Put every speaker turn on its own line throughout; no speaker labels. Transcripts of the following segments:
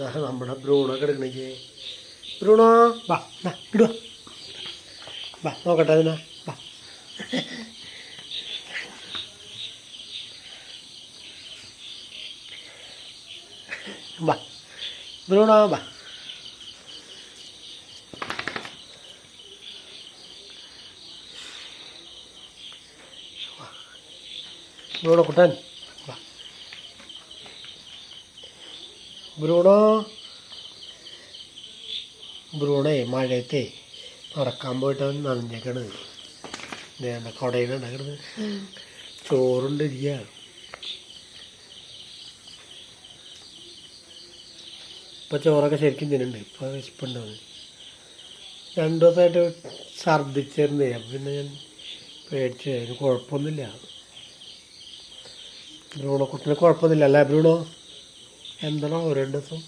നമ്മുടെ Bruno കിടക്കണേക്ക് Bruno? വാ ഇടുക വാ. നോക്കട്ടെ അതിനാ. വാ. വാ. ബ്രൂണോ വാ. ബ്രൂണോ കുട്ടൻ വാ ബ്രൂണോ? ബ്രൂണേ മഴയത്തെ. നടക്കാൻ പോയിട്ട് അവൻ നനഞ്ഞേക്കണ്. വേണ്ട കൊടയിൽ ഉണ്ടാക്കണത് ചോറുണ്ട് ഇരിക്കുക ഇപ്പൊ ചോറൊക്കെ ശരിക്കും തിന്നുണ്ട്. ഇപ്പൊ വിശപ്പുണ്ടാവും രണ്ടു ദിവസമായിട്ട് ഛർദ്ദിച്ചിരുന്നേ. അപ്പം പിന്നെ ഞാൻ പേടിച്ചു. അതിന് കുഴപ്പമൊന്നുമില്ല. ബ്രൂണോ കുട്ടിന് കുഴപ്പമൊന്നുമില്ല. അല്ലേ ബ്രൂണോ? എന്താണോ രണ്ട് ദിവസം?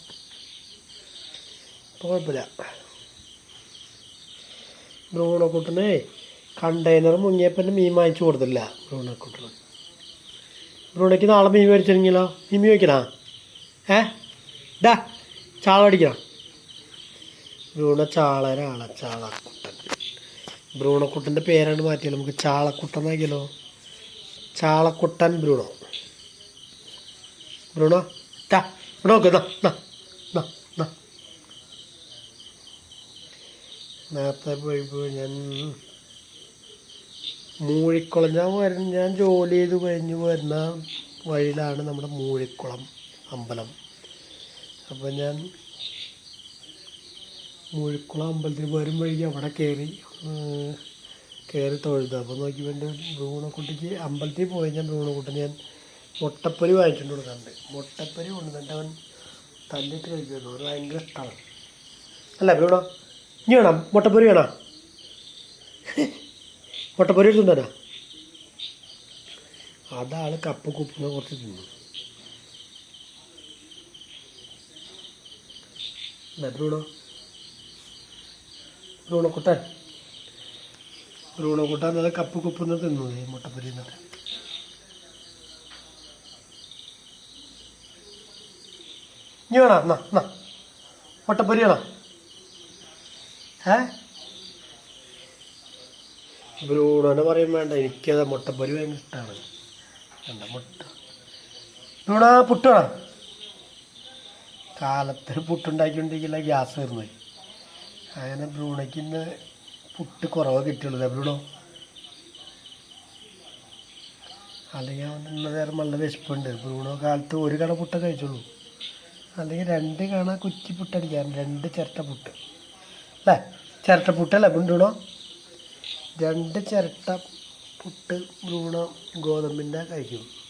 ഇപ്പോൾ കുഴപ്പമില്ല ബ്രൂണക്കുട്ടനെ കണ്ടെയ്നർ മുങ്ങിയപ്പന്റെ മീൻ വാങ്ങിച്ചു കൊടുത്തില്ല ബ്രൂണക്കുട്ടന് ബ്രൂണയ്ക്ക് നാളെ മീൻ മേടിച്ചിരുന്നെങ്കിലോ മീൻ വയ്ക്കണോ ഏ? ഡാ ചാള മേടിക്കണം? ബ്രൂണ ചാളരാള ചാളക്കുട്ടൻ. ബ്രൂണക്കുട്ടന്റെ പേരാണ് മാറ്റിയത് നമുക്ക് ചാളക്കുട്ടൻ ആക്കിയല്ലോ ചാളക്കുട്ടൻ ബ്രൂണോ ബ്രൂണോ ഡാ. ഇവിടെ നോക്ക് ദാ, ദാ. നേരത്തെ പോയപ്പോൾ ഞാൻ മൂഴിക്കുളം ഞാൻ വര ഞാൻ ജോലി ചെയ്ത് കഴിഞ്ഞ് വരുന്ന വഴിയിലാണ് നമ്മുടെ മൂഴിക്കുളം അമ്പലം. അപ്പോൾ ഞാൻ മൂഴിക്കുളം അമ്പലത്തിൽ വരും വഴിക്ക് അവിടെ കയറി കയറി തൊഴുത്. അപ്പോൾ നോക്കിയപ്പോൾ എന്റെ ഭ്രൂണക്കുട്ടിക്ക് അമ്പലത്തിൽ പോയി. ഞാൻ ബ്രൂണക്കുട്ടിന് ഞാൻ മുട്ടപ്പൊരി വാങ്ങിച്ചുകൊണ്ട് കൊടുക്കാറുണ്ട്. മുട്ടപ്പൊരി കൊണ്ടുവന്നിട്ട് അവൻ തല്ലിട്ട് കഴിക്കുന്നു അവന് ഭയങ്കര ഇഷ്ടമാണ് അല്ല വേണോ ഇനി വേണം? മുട്ടപ്പൊരി വേണോ? മുട്ടപ്പൊരി എടുത്തു തിന്നാ അതാൾ കപ്പ് കുപ്പിനെ കുറച്ച് തിന്നു. ബ്രൂണോ ബ്രൂണോ കുട്ടൻ ബ്രൂണോ കുട്ടൻ അത് കപ്പ് കുപ്പുന്ന തിന്നു മുട്ടപ്പൊരി എന്നിട്ട് ഇനി എന്നാ എന്നാ മുട്ടപ്പൊരി വേണോ ബ്രൂണോനെ പറയും വേണ്ട എനിക്കത് മുട്ടപ്പൊരി ഭയങ്കര ഇഷ്ടമാണ് വേണ്ട മുട്ട? ബ്രൂണോ പുട്ട് വേണം. കാലത്ത് പുട്ടുണ്ടാക്കിക്കൊണ്ടിരിക്കില്ല ഗ്യാസ് വരുന്നത് അങ്ങനെ ബ്രൂണയ്ക്ക് ഇന്ന് പുട്ട് കുറവ് കിട്ടുള്ളൂ ബ്രൂണോ അല്ലെങ്കിൽ അവൻ ഇന്നതേറെ നല്ല വിശപ്പുണ്ട്. ബ്രൂണോ കാലത്ത് ഒരു കട പുട്ട കഴിച്ചുള്ളൂ. അല്ലെങ്കിൽ രണ്ട് കാണാൻ കുറ്റി പുട്ടടിക്കാൻ രണ്ട് ചിരട്ട പുട്ട്. അല്ലേ? ചിരട്ട പുട്ടല്ലേ? ബ്രൂണോ രണ്ട് ചിരട്ട പുട്ട് ബ്രൂണോ ഗോതമ്പിന്റെ കഴിക്കും